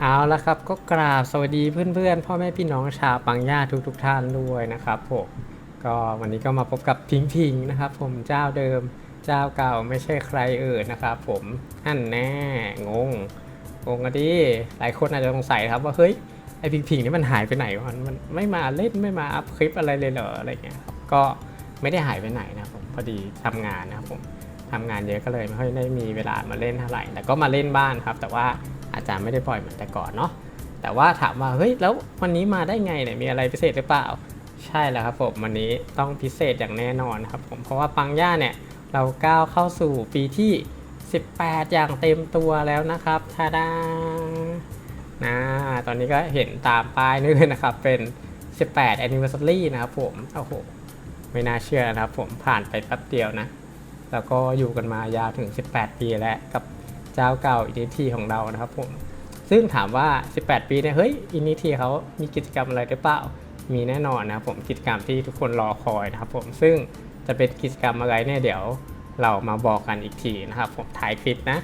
เอาละครับก็กราบสวัสดีเพื่อนๆ พ่อแม่พี่น้องชาวปังย่าทุกๆท่านด้วยนะครับผมก็วันนี้ก็มาพบกับพิงพิงนะครับ ผมเจ้าเดิมเจ้าเก่าไม่ใช่ใครเอ่ยนะครับ ผมอันแน่งงงงกันดิหลายคนอาจจะสงสัยครับว่าเฮ้ยไอพิงพิงนี่มันหายไปไหนวะมันไม่มาเล่นไม่มาอัพคลิปอะไรเลยเหรออะไรเงี้ยครับก็ไม่ได้หายไปไหนนะผมพอดีทำงานนะครับผมทำงานเยอะก็เลยไม่ค่อยได้มีเวลามาเล่นเท่าไหร่แต่ก็มาเล่นบ้านครับ แต่ว่า อาจารย์ไม่ได้ปล่อยเหมือนแต่ก่อนเนาะแต่ว่าถามว่าเฮ้ยแล้ววันนี้มาได้ไงเนี่ยมีอะไรพิเศษหรือเปล่า ใช่แล้วครับผมวันนี้ต้องพิเศษอย่างแน่นอนครับผมเพราะว่าปังย่าเนี่ยเราก้าวเข้าสู่ปีที่ 18 อย่างเต็มตัวแล้วนะครับทาดานะตอนนี้ก็เห็นตามป้ายนี่เลยนะครับเป็น 18 anniversary นะครับผมโอ้โหไม่น่าเชื่อนะครับผมผ่านไปแป๊บเดียวนะ แล้วก็อยู่กันมายาวถึง 18 ปีแล้วกับ เจ้าเก่าอินิทีของเรานะครับผมซึ่งถามว่า 18 ปีเนี่ยเฮ้ยอินิทีเขามีกิจกรรมอะไรหรือเปล่ามีแน่นอนนะครับผมกิจกรรมที่ทุกคนรอคอยนะครับผมซึ่งจะเป็นกิจกรรมอะไรเนี่ยเดี๋ยวเรามาบอกกันอีกทีนะครับผมถ่ายคลิปนะ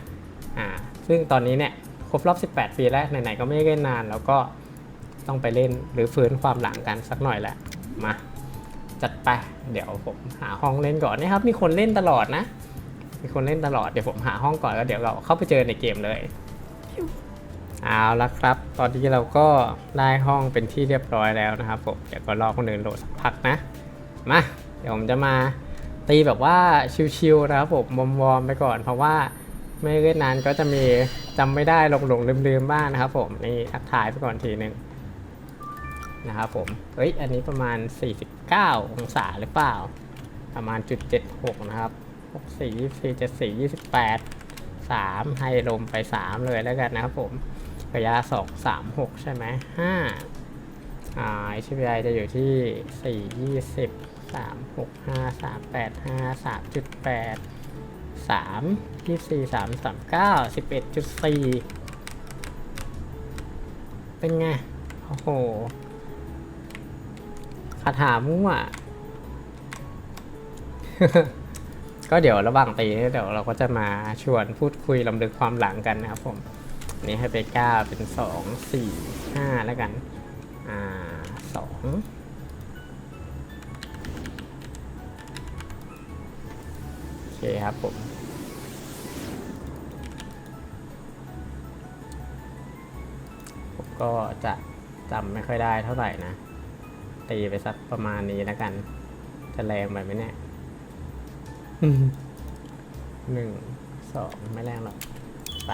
อ่าซึ่งตอนนี้เนี่ยครบรอบ 18 ปีแล้วไหนๆก็ไม่ได้เล่นนาน แล้วก็ต้องไปเล่นหรือฟื้นความหลังกันสักหน่อยแหละมาจัดไปเดี๋ยวผมหาห้องเล่นก่อนนะครับมีคนเล่นตลอดนะ มีคนเล่นตลอดเดี๋ยวผมหาห้องก่อนแล้วเดี๋ยวเราเข้าไปเจอในเกมเลยเอาละครับ ตอนนี้เราก็ได้ห้องเป็นที่เรียบร้อยแล้วนะครับผมเดี๋ยวก็รอคนอื่นโหลดสักพักนะมาเดี๋ยวผมจะมาตีแบบว่าชิวๆนะครับผมวอร์มๆไปก่อน เพราะว่าไม่เล่นนานก็จะมีจำไม่ได้หลงๆลืมๆบ้างนะครับผมนี่ทักทายไปก่อนทีหนึ่งนะครับผมเฮ้ยอันนี้ประมาณ 49 องศาหรือเปล่า ประมาณจุด76นะครับ หกสี่ยี่สี่เจ็ดสี่ยี่สิบแปดสามให้ลมไปสามเลยแล้วกันนะครับผมระยะสองสามหกใช่ไหมห้าอ่า HPI จะอยู่ที่สี่ยี่สิบสามหกห้าสามแปดห้าสามจุดแปดสามยี่สี่สามสามเก้าสิบเอ็ดจุดสี่เป็นไง โอ้โหคาถามั่ว ก็เดี๋ยวระหว่างตีเนี่ยเดี๋ยวเราก็จะมาชวนพูดคุยลำลึกความหลังกันนะครับผมนนี้ให้ไปเก้าเป็นสองสี่ห้าแล้วกัน อ่าสองโอเคครับผมผมก็จะจำไม่ค่อยได้เท่าไหร่นะ ตีไปสักประมาณนี้แล้วกัน จะแรงไปไหมเนี่ย หนึ่งสองไม่แรงหรอกไป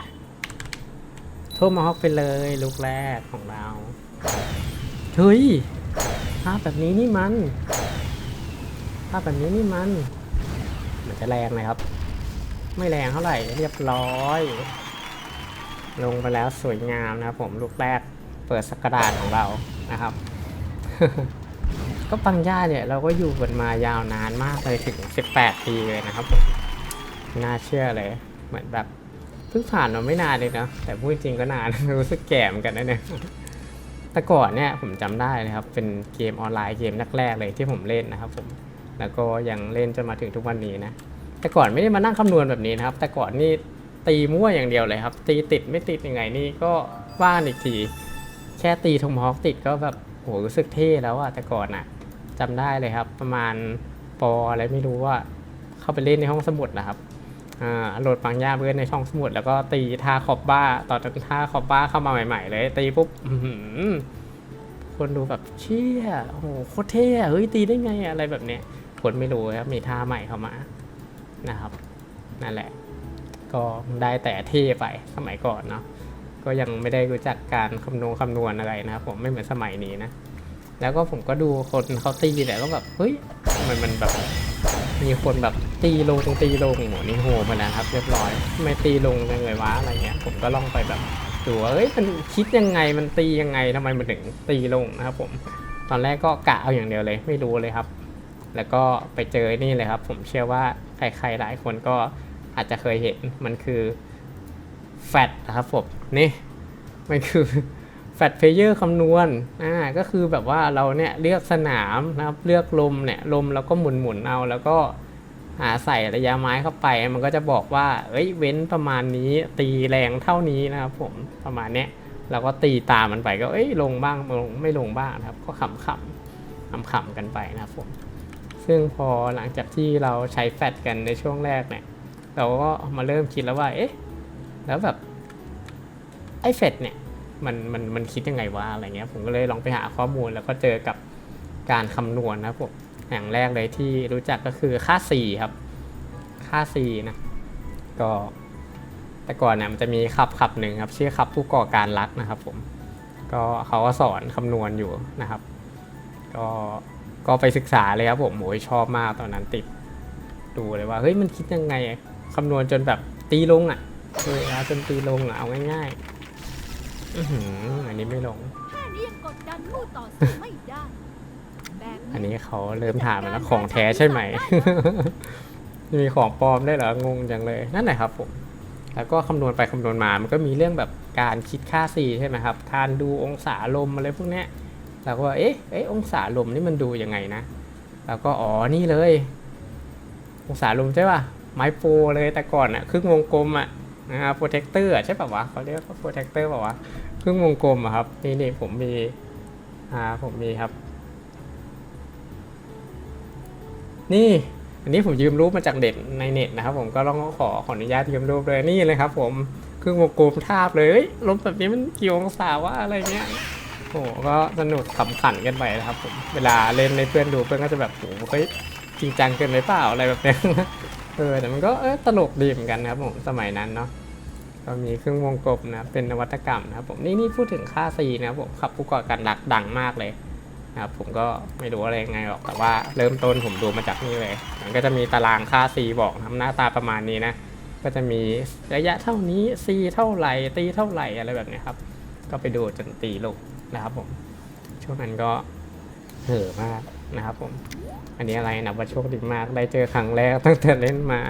ทุ่มมาฮอกไปเลยลูกแรกของเรา เฮ้ยภาพแบบนี้นี่มันภาพแบบนี้นี่มัน มันจะแรงเลยครับ ไม่แรงเท่าไหร่เรียบร้อย ลงไปแล้วสวยงามนะครับผมลูกแรกเปิดสกราดของเรานะครับ ก็ปังย่าเนี่ยเราก็อยู่กันมายาวนานมากเลยถึง 18 ปีเลยนะครับผมน่าเชื่อเลย เหมือนแบบเพิ่งผ่านมาไม่นานเลยเนาะแต่พูดจริงก็นาน รู้สึกแก่เหมือนกันนะเนี่ยแต่ก่อนเนี่ยผมจำได้นะครับ เป็นเกมออนไลน์เกมแรกๆเลยที่ผมเล่นนะครับผมแล้วก็ยังเล่นจนมาถึงทุกวันนี้นะแต่ก่อนไม่ได้มานั่งคำนวณแบบนี้นะครับ แต่ก่อนนี่ตีมั่วอย่างเดียวเลยครับ ตีติดไม่ติดยังไงนี่ก็ว่านอีกที แค่ตีทงฮอกติดก็แบบโหรู้สึกเท่แล้วอะแต่ก่อนอะ จำได้เลยครับ ประมาณปออะไรไม่รู้ว่า เข้าไปเล่นในห้องสมุดนะครับอ่าโหลดปังย่าเพื่อนในห้องสมุด แล้วก็ตีท่าคอบบ้าตอนท่าคอบบ้าเข้ามาใหม่ ๆ เลย ตีปุ๊บคนดูแบบเชี่ยโอ้โหโคตรเท่เฮ้ยตีได้ไงอะอะไรแบบเนี้ยคนไม่รู้ครับมีท่าใหม่เข้ามานะครับนั่นแหละ ก็ได้แต่เท่ไปสมัยก่อนเนาะก็ยังไม่ได้รู้จักการคำนวณคำนวณอะไรนะครับผมไม่เหมือนสมัยนี้นะ แล้วก็ผมก็ดูคนเขาตีแต่ก็แบบเฮ้ยมันมันแบบ มีคนแบบตีลงตีลงโหนี่โหมาแล้วครับ เรียบร้อยไม่ตีลงยังไงวะอะไรเงี้ย ผมก็ลองไปแบบดูว่าเอ้ยมันคิดยังไงมันตียังไงทำไมมันถึงตีลงนะครับ ผม ตอนแรกก็กะเอาอย่างเดียวเลย ไม่รู้เลยครับ แล้วก็ไปเจอนี่เลยครับ ผมเชื่อว่าใครๆหลายคนก็อาจจะเคยเห็นมันคือแฟตนะครับผมนี่มันคือ แฟตเพเยอร์คำนวณอ่าก็คือแบบว่าเราเนี่ยเลือกสนามนะครับเลือกลมเนี่ยลมแล้วก็หมุนหมุนๆเอาแล้วก็หาใส่ระยะไม้เข้าไป มันก็จะบอกว่าเอ้ยเว้นประมาณนี้ตีแรงเท่านี้นะครับผมประมาณเนี้ยเราก็ตีตามมันไปก็เอ้ยลงบ้างลงไม่ลงบ้างนะครับ ก็ขำขำขำขำกันไปนะครับผมซึ่งพอหลังจากที่เราใช้แฟลชกันในช่วงแรกเนี่ย เราก็มาเริ่มคิดแล้วว่าเอ๊ะแล้วแบบไอ้เฟดเนี่ย มันมันมันคิดยังไงวะอะไรเงี้ยผมก็เลยลองไปหาข้อมูลแล้วก็เจอกับการคำนวณนะผมอย่างแรกเลยที่รู้จักก็คือค่า c ครับ ค่า c นะก็แต่ก่อนเนี่ยมันจะมีขับขับหนึ่งครับ ชื่อขับผู้ก่อการรักนะครับผมก็เขาก็สอนคำนวณอยู่นะครับ ก็ก็ไปศึกษาเลยครับผมโอ้ยชอบมากตอนนั้นติดดูเลยว่าเฮ้ยมันคิดยังไงคำนวณจนแบบตีลงอะเออเอาจนตีลงอะเอาง่ายๆ อื้อหืออันนี้ไม่ลง แค่นี้ยังกดดันคู่ต่อสู้ไม่ได้ แบบอันนี้เขาเริ่มถามมาแล้วของแท้ใช่ไหม มีของปลอมได้วยเหรองงจังเลยนั่นแหละครับผม แล้วก็คำนวณไปคำนวณมามันก็มีเรื่องแบบการคิดค่า c ใช่ไหมครับการดูองศาลมอะไรพวกเนี้ยเราก็ว่าเอ๊ะเอ๊ะองศาลมนี่มันดูยังไงนะ แล้วก็อ๋อนี่เลย องศาลมใช่ป่ะไม้โปรเลยแต่ก่อนอะครึ่งวงกลมอะ นะครับโปรเทคเตอร์ใช่ป่ะวะเขาเรียกว่าโปรเทคเตอร์ป่ะวะครึ่งวงกลมอะครับ นี่นี่ผมมีอ่าผมมีครับ นี่อันนี้ผมยืมรูปมาจากเด็ดในเน็ตนะครับ ผมก็ต้องขอขออนุญาตยืมรูปเลยนี่เลยครับผมครึ่งวงกลมทาบเลยเฮ้ยลมแบบนี้มันกี่องศาวะอะไรเงี้ยโอ้โหก็สนุกขำขันกันไปนะครับผมเวลาเล่นในเพื่อนดูเพื่อนก็จะแบบโอ้โหเฮ้ยจริงจังเกินไปเปล่าอะไรแบบเนี้ย เออแต่มันก็เออตลกดีเหมือนกันนะครับผมสมัยนั้นเนาะก็มีเครื่องวงกลมนะเป็นนวัตกรรมนะครับผมนี่นี่พูดถึงค่าซีนะครับผมขับผู้ก่อการดักดังมากเลยนะครับผมก็ไม่รู้อะไรยังไงหรอกแต่ว่าเริ่มต้นผมดูมาจากนี่เลย มันก็จะมีตารางค่าซีบอกทำหน้าตาประมาณนี้นะก็จะมีระยะเท่านี้ซีเท่าไหร่ตีเท่าไหร่อะไรแบบนี้ครับ ก็ไปดูจนตีลงนะครับผมช่วงนั้นก็เห่อมากนะครับผม อันนี้อะไรนะว่าโชคดีมากได้เจอครั้งแรกตั้งแต่เล่นมา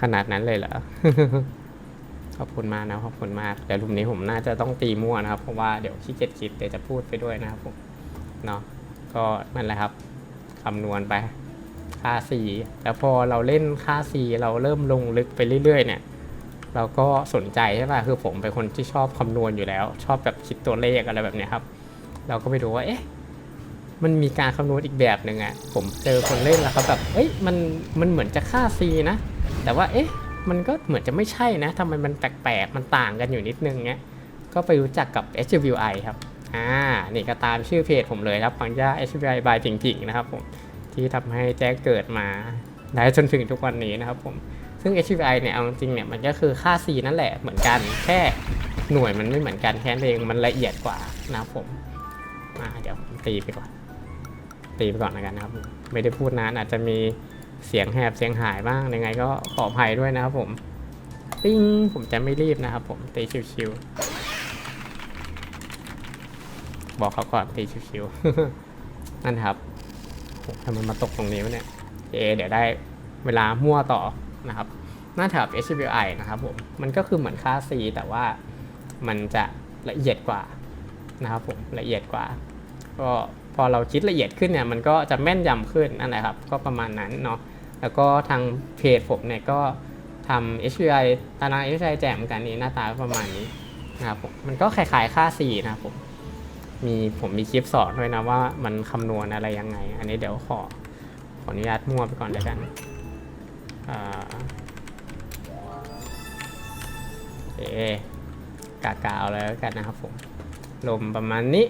ขนาดนั้นเลยเหรอขอบคุณมากนะขอบคุณมากเดี๋ยวรูปนี้ผมน่าจะต้องตีมั่วนะครับ เพราะว่าเดี๋ยวขี้เกียจคิดเดี๋ยวจะพูดไปด้วยนะครับผมเนาะก็นั่นแหละครับคำนวณไปค่าสีแล้วพอเราเล่นค่าสีเราเริ่มลงลึกไปเรื่อยๆ เนี่ยเราก็สนใจใช่ป่ะคือผมเป็นคนที่ชอบคำนวณอยู่แล้ว ชอบแบบคิดตัวเลขอะไรแบบเนี้ยครับ เราก็ไปดูว่าเอ๊ะมันมีการคำนวณอีกแบบหนึ่งอะผมเจอคนเล่นแล้วเขาแบบ เอ้ย มัน มันเหมือนจะค่า C นะ แต่ว่า เอ๊ะ มันก็เหมือนจะไม่ใช่นะทำไมมันแปลกๆ มันต่างกันอยู่นิดนึงเงี้ย ก็ไปรู้จักกับ HWI ครับ อ่า นี่ก็ตามชื่อเพจผมเลยครับปังย่า HWI by จริงๆ นะครับผม ที่ทำให้แจ้งเกิดมาได้จนถึงทุกวันนี้นะครับผม ซึ่ง HWI เนี่ย เอาจริงเนี่ย มันก็คือค่า C นั่นแหละ เหมือนกัน แค่หน่วยมันไม่เหมือนกันแค่นั้นเอง มันละเอียดกว่านะครับผม อ่าเดี๋ยวตีไปก่อน ตีไปก่อนแล้วกันนะครับ ไม่ได้พูดนานอาจจะมีเสียงแหบเสียงหายบ้าง ยังไงก็ขออภัยด้วยนะครับผม ปิ้ง ผมจะไม่รีบนะครับผม ตีชิวๆ บอกเขาก่อนตีชิวๆ นั่นครับทำไมมาตกตรงนี้วะเนี่ย เอ เดี๋ยวได้เวลามั่วต่อนะครับ หน้าแถบ HWI นะครับผม มันก็คือเหมือนค่า C แต่ว่ามันจะละเอียดกว่า นะครับผมละเอียดกว่า ก็พอเราคิดละเอียดขึ้นเนี่ยมันก็จะแม่นยำขึ้นนั่นแหละครับ ก็ประมาณนั้นเนาะแล้วก็ทางเพจผมเนี่ยก็ทำ HPI ตาราง HPI แจกเหมือนกันนี้หน้าตาประมาณนี้นะครับผมมันก็คล้ายๆค่า C นะครับผมมีผมมีคลิปสอนด้วยนะว่ามันคำนวณอะไรยังไง อันนี้เดี๋ยวขอขออนุญาตมั่วไปก่อนแล้วกันอ่าโอเคกากาเอาแล้วกันนะครับผม ลมประมาณนี้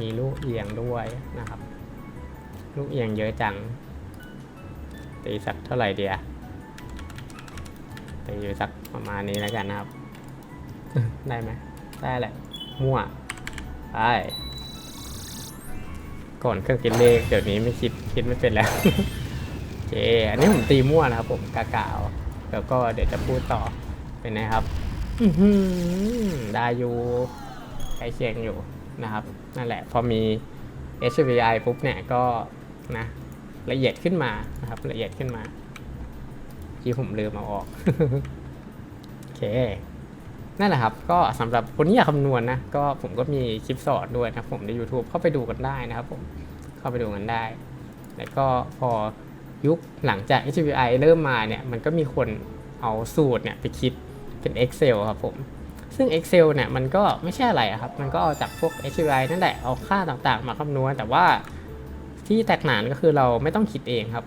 มีลูกเอียงด้วยนะครับ ลูกเอียงเยอะจัง ตีสักเท่าไหร่เดียตีอยู่สักประมาณนี้แล้วกันนะครับ ได้ไหมได้แหละ มั่ว ไป ก่อนเครื่องคิดเลข เดี๋ยวนี้ไม่คิดคิดไม่เป็นแล้วโอเค อันนี้ผมตีมั่วนะครับผมกากาวแล้วก็เดี๋ยวจะพูดต่อเป็นไงครับ ได้อยู่ใกล้เคียงอยู่นะครับ นั่นแหละพอมี HVI ปุ๊บเนี่ยก็นะละเอียดขึ้นมานะครับ ละเอียดขึ้นมา ที่ผมลืมเอาออก โอเค นั่นแหละครับ ก็สำหรับคนที่อยากคำนวณนะก็ผมก็มีคลิปสอนด้วยนะผมใน YouTube เข้าไปดูกันได้นะครับผมเข้าไปดูกันได้ แล้วก็พอยุคหลังจาก HBI เริ่มมาเนี่ย มันก็มีคนเอาสูตรเนี่ยไปคิด เป็น Excel ครับผม ซึ่ง Excel เนี่ยมันก็ไม่ใช่อะไรครับ มันก็เอาจากพวก HBI นั่นแหละ เอาค่าต่างๆ มาคำนวณ แต่ว่าที่แตกต่างก็คือเราไม่ต้องคิดเองครับ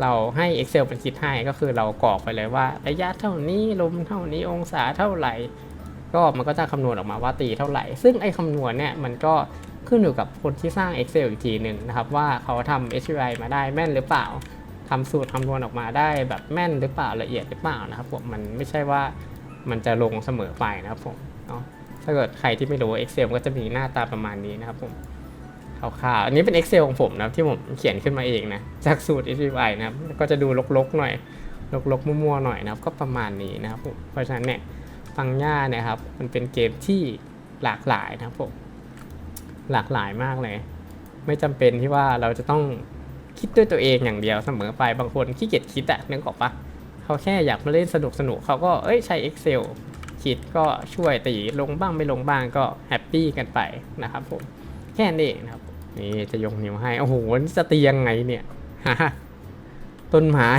เราให้ Excel เป็นคิดให้ก็คือเรากรอกไปเลยว่าระยะเท่านี้ลมเท่านี้องศาเท่าไหร่ ก็มันก็จะคำนวณออกมาว่าตีเท่าไหร่ ซึ่งไอ้คำนวณเนี่ยมันก็ขึ้นอยู่กับคนที่สร้าง Excel อีกทีหนึ่งนะครับ ว่าเขาทำ HBI มาได้แม่นหรือเปล่าทำสูตรคำนวณออกมาได้แบบแม่นหรือเปล่าละเอียดหรือเปล่านะครับผมมันไม่ใช่ว่า มันจะลงเสมอไปนะครับผมเนาะถ้าเกิดใครที่ไม่รู้ Excel ก็จะมีหน้าตาประมาณนี้นะครับผมคร่าวๆอันนี้เป็น Excel ของผมนะครับที่ผมเขียนขึ้นมาเองนะจากสูตร HBI นะครับก็จะดูลกๆหน่อยลกๆมั่วๆหน่อยนะครับก็ประมาณนี้นะครับผมเพราะฉะนั้นเนี่ยฟังย่าเนี่ยครับมันเป็นเกมที่หลากหลายนะครับผมหลากหลายมากเลย ไม่จำเป็นที่ว่าเราจะต้องคิดด้วยตัวเองอย่างเดียวเสมอไปบางคนขี้เกียจคิดอะนึกออกปะ เขาแค่อยากมาเล่นสนุกสนุกเขาก็เอ้ยใช้ Excel คิดก็ช่วยตีลงบ้างไม่ลงบ้างก็แฮปปี้กันไปนะครับผมแค่นี้เองนะครับนี่จะยกนิ้วให้โอ้โหจะตียังไงเนี่ยฮะต้นไม้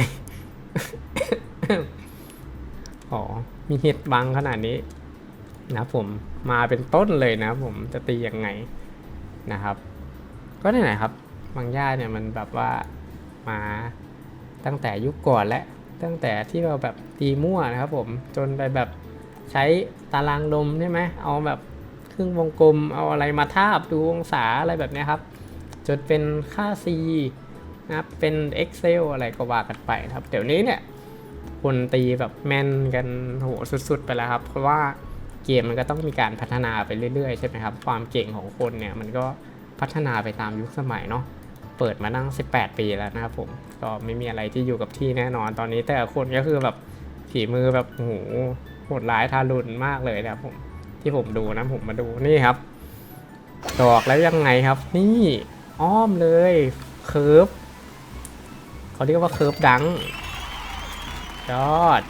อ๋อมีเห็ดบังขนาดนี้นะผมมาเป็นต้นเลยนะผมจะตียังไงนะครับ ก็ไหนๆครับบางย่าเนี่ยมันแบบว่ามาตั้งแต่ยุคก่อนและ ตั้งแต่ที่เราแบบตีมั่วนะครับผมจนไปแบบใช้ตารางลมใช่ไหมเอาแบบครึ่งวงกลมเอาอะไรมาทาบดูองศาอะไรแบบนี้ครับจนเป็นค่า C นะครับเป็น Excel อะไรก็ว่ากันไปครับ เดี๋ยวนี้เนี่ยคนตีแบบแม่นกันโหสุดๆไปแล้วครับเพราะว่าเกมมันก็ต้องมีการพัฒนาไปเรื่อยๆใช่ไหมครับความเก่งของคนเนี่ยมันก็พัฒนาไปตามยุคสมัยเนาะ เปิดมานั่ง 18 ปีแล้วนะครับผมก็ไม่มีอะไรที่อยู่กับที่แน่นอนตอนนี้แต่คนก็คือแบบฝีมือแบบโหโหดร้ายทารุณมากเลยนะครับผมที่ผมดูนะผมมาดูนี่ครับดอกแล้วยังไงครับ นี่อ้อมเลยเคิร์ฟเขาเรียกว่าเคิร์ฟดังยอด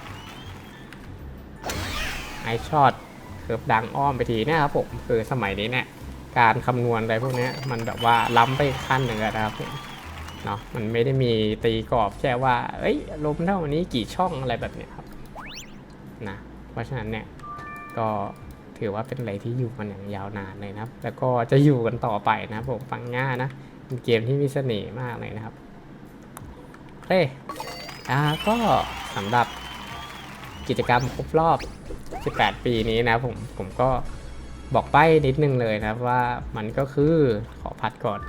ไอช็อตเกือบดังอ้อมไปทีเนี่ยครับผมคือสมัยนี้เนี่ย การคำนวณอะไรพวกนี้มันแบบว่าล้ำไปขั้นหนึ่งนะครับเนาะมันไม่ได้มีตีกรอบแค่ว่า เอ้ยลมเท่านี้กี่ช่องอะไรแบบเนี้ยครับนะเพราะฉะนั้นเนี่ยก็ถือว่าเป็นอะไรที่อยู่มันอย่างยาวนานเลยนะครับ แล้วก็จะอยู่กันต่อไปนะผมฟังง่ายนะเป็นเกมที่มีเสน่ห์มากเลยนะครับโอเคอ่าก็สำหรับกิจกรรมครบรอบ 18 ปีนี้นะผมผมก็ บอกไปนิดนึงเลยนะครับว่ามันก็คือขอพัดก่อน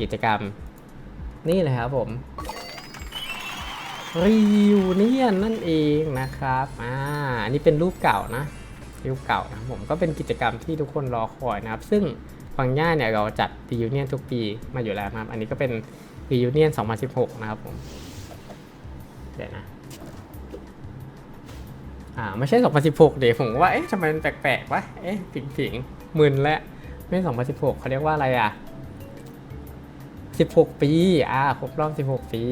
กิจกรรม นี่เลยครับผมรีวิวเนียนนั่นเองนะครับอ่าอันนี้เป็นรูปเก่านะรูปเก่านะผมก็เป็นกิจกรรมที่ทุกคนรอคอยนะครับ ซึ่งฟังย่าเนี่ยเราจัดรีวิวเนียนทุกปีมาอยู่แล้วนะครับ อันนี้ก็เป็น reunion 2016 นะครับผมเดี๋ยวนะ อ่าไม่ใช่ 2016 เดี๋ยวผมว่าเอ๊ะทำไมมันแปลกๆวะเอ๊ะผิงผิงๆมึนแล้วไม่ 2016เขาเรียกว่าอะไรอะ 16 ปีอ่าครบรอบ 16 ปี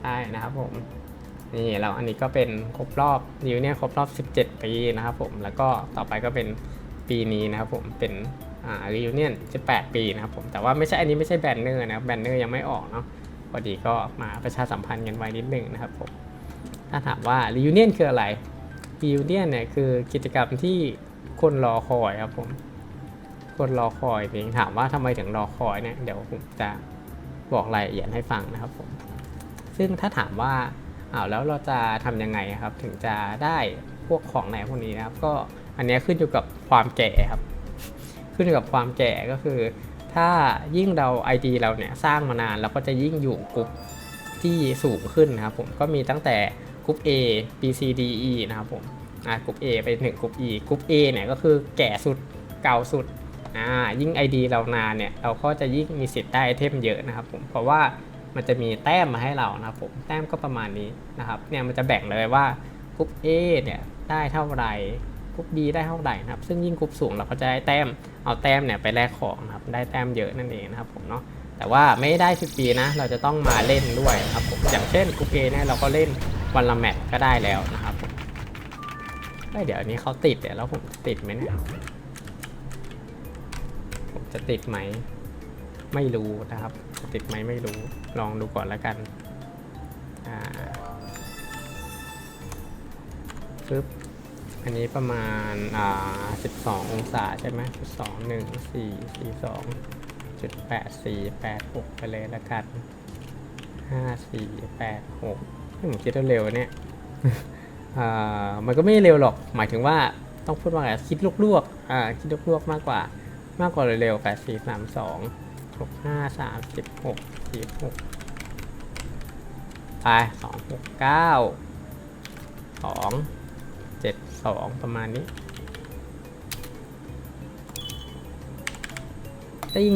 ใช่นะครับผมนี่แล้วอันนี้ก็เป็นครบรอบ reunion ครบรอบ 17 ปีนะครับผมแล้วก็ต่อไปก็เป็นปีนี้นะครับผมเป็นอ่า reunion 18 ปีนะครับผมแต่ว่าไม่ใช่อันนี้ไม่ใช่แบนเนอร์นะครับแบนเนอร์ยังไม่ออกเนาะพอดีก็มาประชาสัมพันธ์กันไว้นิดนึงนะครับผมถ้าถามว่า reunion คืออะไร reunion เนี่ยคือกิจกรรมที่คนรอคอยครับผม คนรอคอยเองถามว่าทำไมถึงรอคอยเนี่ยเดี๋ยวผมจะบอกรายละเอียดให้ฟังนะครับผม ซึ่งถ้าถามว่าอ้าวแล้วเราจะทำยังไงครับ ถึงจะได้พวกของไหนพวกนี้นะครับ ก็อันนี้ขึ้นอยู่กับความแก่ครับ ขึ้นอยู่กับความแก่ก็คือ ถ้ายิ่งเรา ID เราเนี่ยสร้างมานานเราก็จะยิ่งอยู่กลุ่มที่สูงขึ้นนะครับผมก็มีตั้งแต่ กลุ่ม A B C D E นะครับผมอ่ากลุ่ม A ไปถึงกลุ่ม E กลุ่ม A เนี่ยก็คือแก่สุดเก่าสุดอ่ายิ่ง ID เรานานเนี่ยเราก็จะยิ่งมีสิทธิ์ได้ไอเทมเยอะนะครับผมเพราะว่ามันจะมีแต้มมาให้เรานะครับผมแต้มก็ประมาณนี้นะครับเนี่ยมันจะแบ่งเลยว่ากลุ่ม A เนี่ยได้เท่าไหร่กลุ่ม B ได้เท่าไหร่นะครับ ซึ่งยิ่งกลุ่มสูงเราก็จะได้แต้มเอาแต้มเนี่ยไปแลกของนะครับได้แต้มเยอะนั่นเองนะครับผมเนาะแต่ว่าไม่ได้ฟรีนะ เราจะต้องมาเล่นด้วยนะครับผมอย่างเช่นกูเกเนี่ยเราก็เล่น วันละแมตช์ก็ได้แล้วนะครับเเดี๋ยวอันนี้เขาติดเดี๋ยวแล้วผมติดไหมเนี่ยผมจะติดไหม ไม่รู้นะครับ จะติดไหมไม่รู้ลองดูก่อนแล้วกันอ่าปึ๊บอันนี้ประมาณอ่า12 องศาใช่ไหม12 1 4 4 2จุด8 4 8 6ไปเลยแล้วกัน5 4 8 6 ผมคิดว่าเร็วเนี่ยมันก็ไม่เร็วหรอก หมายถึงว่าต้องพูดว่าไงคิดลวกๆอ่าคิดลวกๆมากกว่ามากกว่าเร็วๆ8 4 3 2 6 5 3 16 4 6ไป2 6 9 2เจ็ดสองประมาณนี้ติง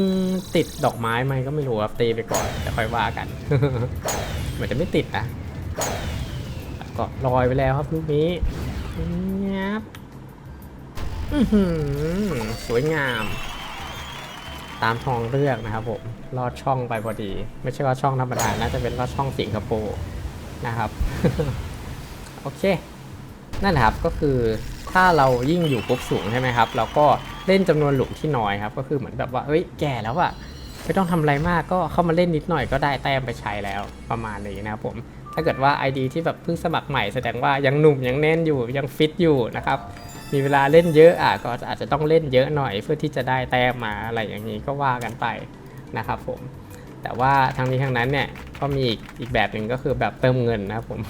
ติดดอกไม้ไหมก็ไม่รู้ครับตีไปก่อนจะค่อยว่ากันเหมือนจะไม่ติดนะ ก็ลอยไปแล้วครับลูกนี้เงียบสวยงาม ตามทองเลือกนะครับผม ลอดช่องไปพอดี ไม่ใช่ว่าช่องธรรมดา น่าจะเป็นลอดช่องสิงคโปร์นะครับ โอเค นั่นแหละครับ ก็คือถ้าเรายิ่งอยู่ปุ๊บสูงใช่ไหมครับ เราก็เล่นจำนวนหลุมที่น้อยครับ ก็คือเหมือนแบบว่า เอ้ย แก่แล้วอะไม่ต้องทำอะไรมาก ก็เข้ามาเล่นนิดหน่อยก็ได้แต้มไปใช้แล้วประมาณนี้นะครับผม ถ้าเกิดว่า ID ที่แบบเพิ่งสมัครใหม่แสดงว่ายังหนุ่มยังแน่นอยู่ยังฟิตอยู่นะครับมีเวลาเล่นเยอะอะก็อาจจะต้องเล่นเยอะหน่อยเพื่อที่จะได้แต้มมาอะไรอย่างนี้ก็ว่ากันไปนะครับผมแต่ว่าทั้งนี้ทั้งนั้นเนี่ยก็มีอีกอีกแบบหนึ่งก็คือแบบเติมเงินนะครับผม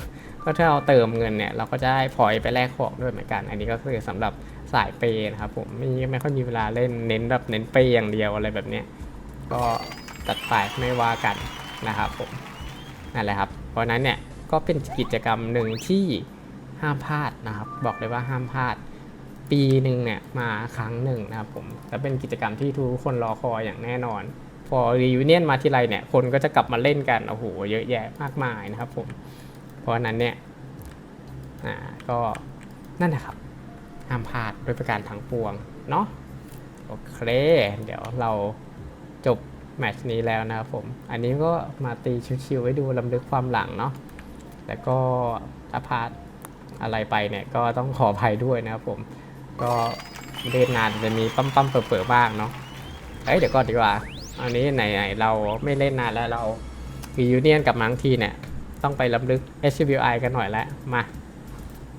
ก็ถ้าเราเติมเงินเนี่ยเราก็จะได้พอยต์ไปแลกของด้วยเหมือนกัน อันนี้ก็คือสำหรับสายเปย์นะครับผมไม่ไม่ค่อยมีเวลาเล่นเน้นแบบเน้นเปย์อย่างเดียวอะไรแบบเนี้ยก็จัดไปไม่ว่ากันนะครับผมนั่นแหละครับ เพราะนั้นเนี่ยก็เป็นกิจกรรมหนึ่งที่ห้ามพลาดนะครับ บอกเลยว่าห้ามพลาด ปีหนึ่งเนี่ยมาครั้งหนึ่งนะครับผมและเป็นกิจกรรมที่ทุกคนรอคอยอย่างแน่นอน พอรีวิเนียนมาทีไรเนี่ยคนก็จะกลับมาเล่นกันโอ้โหเยอะแยะมากมายนะครับผมเพราะนั้นเนี่ยอ่าก็นั่นนะครับห้ามพลาดโดยประการทั้งปวงเนาะโอเค เดี๋ยวเราจบ แมตช์นี้แล้วนะครับผม อันนี้ก็มาตีชิวๆไว้ดูลำลึกความหลังเนาะแล้วก็ถ้าพลาดอะไรไปเนี่ยก็ต้องขออภัยด้วยนะครับผม ก็เล่นนานจะมีปั๊มปั๊มๆเปิดเปิดบ้างเนาะเอ้ยเดี๋ยวก่อนดีกว่า อันนี้ไหนๆเราไม่เล่นนานแล้วเราวียูเนียนกับมังทีเนี่ย ต้องไปลำลึก HWI กันหน่อยแล้วมา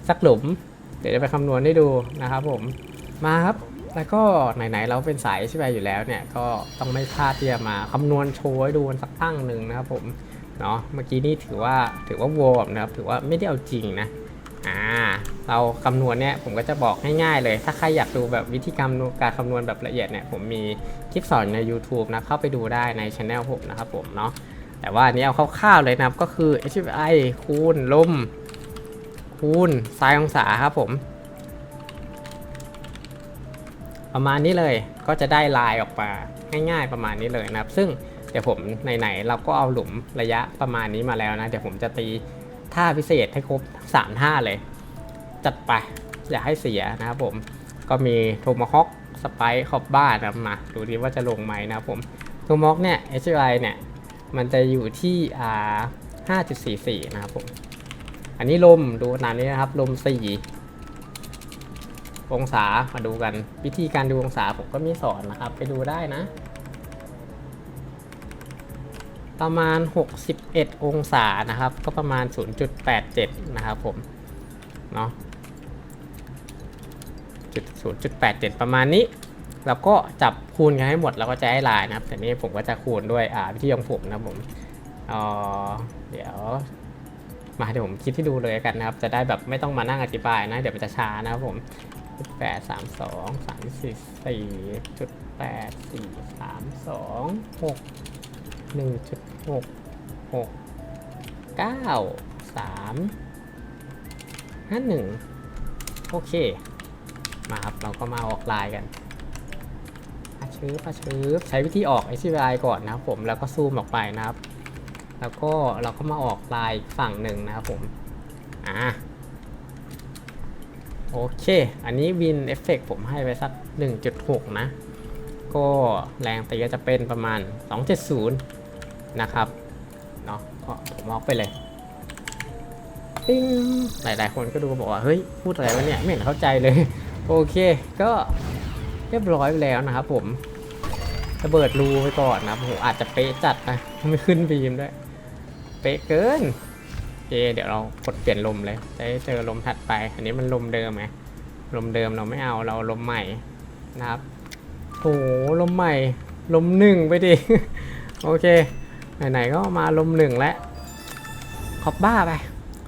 สักหลุม เดี๋ยวจะไปคำนวณให้ดูนะครับผมมาครับ แล้วก็ไหนๆเราเป็นสาย HWI อยู่แล้วเนี่ยก็ต้องไม่พลาดที่จะมาคำนวณโชว์ให้ดูสักตั้งหนึ่งนะครับผมเนาะเมื่อกี้นี่ถือว่าถือว่าวอร์มนะครับถือว่าไม่ได้เอาจริงนะอ่าเราคำนวณเนี่ยผมก็จะบอกง่ายๆเลย ถ้าใครอยากดูแบบวิธีการการคำนวณแบบละเอียดเนี่ยผมมีคลิปสอนใน YouTube นะเข้าไปดูได้ในช anel ผมนะครับผมเนาะแต่ว่าอันนี้เอาคร่าวๆเลยนะครับก็คือ HPI คูณลมคูณไซน์องศาครับผม ประมาณนี้เลยก็จะได้ลายออกมาง่าย ๆ ประมาณนี้เลยนะครับ ซึ่งเดี๋ยวผมไหนๆเราก็เอาหลุมระยะประมาณนี้มาแล้วนะ เดี๋ยวผมจะตีท่าพิเศษให้ครบ3ท่าเลย จัดไปอย่าให้เสียนะครับผมก็มีโทมฮอคสไปขอบบ้านนะมาดูดีว่าจะลงไหมนะครับผมโทมฮอคเนี่ย HI เนี่ย มันจะอยู่ที่อ่า5.44 นะครับผม อันนี้ลมดูขนาดนี้นะครับ ลม 4 องศามาดูกัน วิธีการดูองศาผมก็มีสอนนะครับ ไปดูได้นะ ประมาณ 61 องศานะครับ ก็ประมาณ 0.87 นะครับผมเนาะจุด0.87ประมาณนี้ แล้วก็จับคูณกันให้หมดแล้วก็จะให้ลายนะครับ แต่นี่ผมก็จะคูณด้วยอ่าวิธีของผมนะผมเออเดี๋ยว มาเดี๋ยวผมคิดให้ดูเลยกันนะครับ จะได้แบบไม่ต้องมานั่งอธิบายนะ เดี๋ยวมันจะช้านะครับผม จุดแปดสามสองสามสี่สี่จุดแปดสี่สามสองหกหนึ่งจุดหกหกเก้าสามห้าหนึ่งโอเค มาครับ เราก็มาออกลายกันอาชื้ออาชื้อใช้วิธีออก HDI ก่อนนะครับผมแล้วก็ซูมออกไปนะครับ แล้วก็เราก็มาออกลายอีกฝั่งหนึ่งนะครับผมอ่า โอเค อันนี้วินเอฟเฟกผมให้ไปสัก 1.6 นะ ก็แรงตีก็จะเป็นประมาณ 270 นะครับ เนาะก็ผมออกไปเลย ปิ้ง หลายๆ คนก็ดูบอกว่า เฮ้ย พูดอะไรวะเนี่ย ไม่เห็นเข้าใจเลย โอเค ก็เรียบร้อยไปแล้วนะครับผมระเบิดรูไปก่อนนะครับโหอาจจะเป๊ะจัดนะ ไม่ขึ้นบีมด้วย เป๊ะเกิน เคเดี๋ยวเรากดเปลี่ยนลมเลยจะได้เจอลมถัดไป อันนี้มันลมเดิมไงลมเดิมเราไม่เอาเราลมใหม่นะครับโหลมใหม่ลมหนึ่งไปดิ โอเค ไหนๆก็มาลมหนึ่งแล้วขอบบ้าไป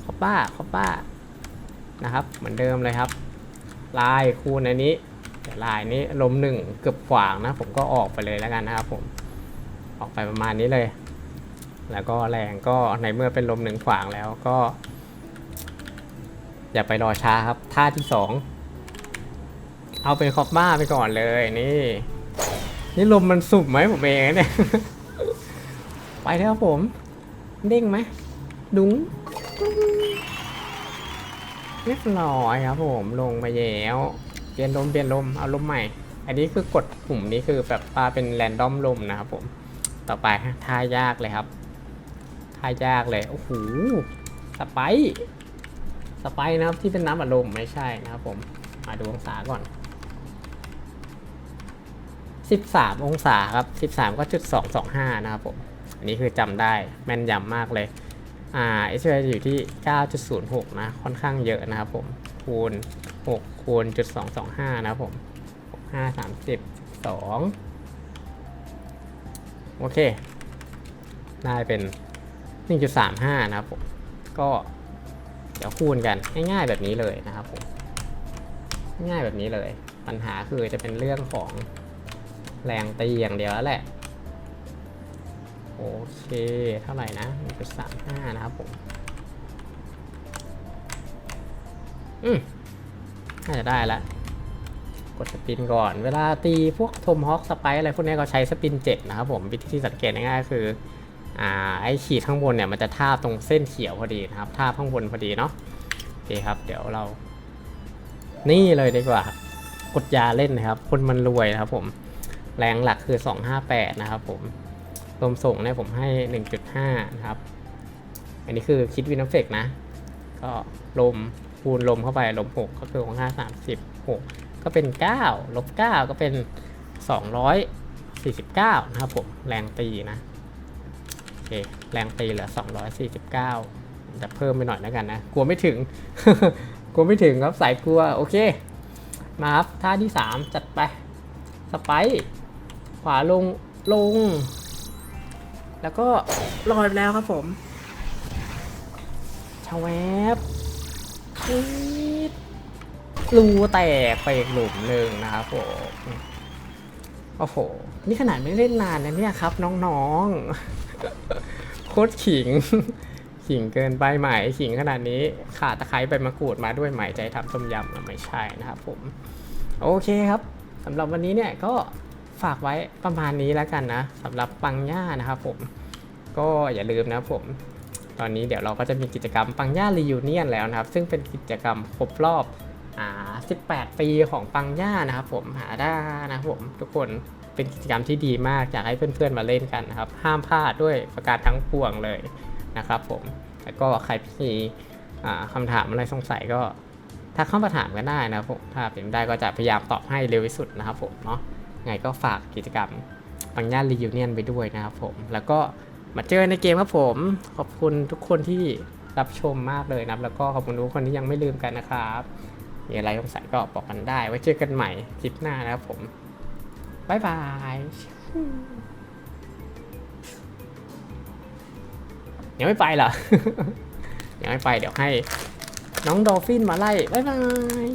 ขอบบ้าขอบบ้านะครับ เหมือนเดิมเลยครับ ลายคูณอันนี้ลายนี้ลมหนึ่งเกือบขวางนะ ผมก็ออกไปเลยแล้วกันนะครับผมออกไปประมาณนี้เลย แล้วก็แรงก็ในเมื่อเป็นลมหนึ่งขวางแล้วก็ อย่าไปรอช้าครับ ท่าที่สองเอาเป็นคอบบ้าไปก่อนเลยนี่ นี่ลมมันสุบไหมผมเองเนี่ย ไปแล้วครับผม เด้งไหมดุ้งเรียบร้อยครับผมลงมาแล้วเปลี่ยนลมเปลี่ยนลมเอาลมใหม่ อันนี้คือกดปุ่มนี้คือแบบปาเป็นแรนดอมลมนะครับผม ต่อไปท่ายากเลยครับ ท่ายากเลย โอ้โห สไปซ์สไปซ์นะครับที่เป็นน้ำอัดลมไม่ใช่นะครับผม มาดูองศาก่อน 13 องศาครับ 13 ก็จุด225 นะครับผม อันนี้คือจำได้แม่นยำมากเลย อ่า h ออยู่ที่ 9.06 นะ ค่อนข้างเยอะนะครับผม คูณ 6 คูณจุด225 นะครับผม 5 30 2โอเค ได้เป็น 1.35 นะครับผม ก็เดี๋ยวคูณกันง่ายๆแบบนี้เลยนะครับผม ง่ายแบบนี้เลย ปัญหาคือจะเป็นเรื่องของแรงตีอย่างเดียวแล้วแหละ โอเค เท่าไหร่นะ 1.35 นะครับผม อืมน่าจะได้ละกดสปินก่อน เวลาตีพวกทมฮอคสไปอะไรพวกนี้ก็ใช้สปิน 7 นะครับผม วิธีที่สังเกตง่ายๆคือ อ่าไอ้ขีดข้างบนเนี่ยมันจะทาบตรงเส้นเขียวพอดีนะครับทาบข้างบนพอดีเนาะโอเคครับ เดี๋ยวเรา นี่เลยดีกว่า กดยาเล่นนะครับ คนมันรวยนะครับ ผมแรงหลักคือ 258 นะครับผมลมส่งเนี่ยผมให้ 1.5 นะครับ อันนี้คือคิดวินเฟกนะ ก็ลมคูณลมเข้าไปลม 6 ก็คือของ5 36 ก็เป็น 9 ลบ 9 ก็เป็น 249 นะครับผม แรงตีนะ เคแรงตีเหลือ 249จะเพิ่มไปหน่อยแล้วกันนะ กลัวไม่ถึง กลัวไม่ถึงครับสายกลัว โอเค มาครับท่าที่ 3 จัดไป สไปขวาลงลง แล้วก็ลอยไปแล้วครับผมชาแวบปี๊ดรูแตกไปอีกหลุมหนึ่งนะครับผมโอ้โห นี่ขนาดไม่เล่นนานนะเนี่ยครับ น้องๆ โคตรขิง ขิงเกินไปไหมขิงขนาดนี้ ขาตะไคร้ใบมะกรูดมาด้วยไหมใจทำต้มยำไม่ใช่นะครับผม โอเคครับสำหรับวันนี้เนี่ยก็ฝากไว้ประมาณนี้แล้วกันนะสำหรับปังย่านะครับผม ก็อย่าลืมนะผม ตอนนี้เดี๋ยวเราก็จะมีกิจกรรมปังย่ารียูเนียนแล้วนะครับ ซึ่งเป็นกิจกรรมครบรอบ อ่า18 ปีของปังย่านะครับผมหาได้นะครับผมทุกคนเป็นกิจกรรมที่ดีมากอยากให้เพื่อนๆมาเล่นกันนะครับ ห้ามพลาดด้วยประการทั้งปวงเลยนะครับผมแล้วก็ใครมีอ่าคำถามอะไรสงสัยก็ถ้าเข้ามาถามกันได้นะครับผมถ้าเป็นได้ก็จะพยายามตอบให้เร็วที่สุดนะครับผมเนาะไงก็ฝากกิจกรรมปังย่ารี u n เนียนไปด้วยนะครับผมแล้วก็มาเจอในเกมครับผม ขอบคุณทุกคนที่รับชมมากเลยนะครับ แล้วก็ขอบคุณทุกคนที่ยังไม่ลืมกันนะครับ มีอะไรสงสัยก็บอกกันได้ ไว้เจอกันใหม่คลิปหน้านะครับผมบ๊ายบายยังไม่ไปเหรอ ยังไม่ไปเดี๋ยวให้น้องดอลฟินมาไล่บ๊ายบาย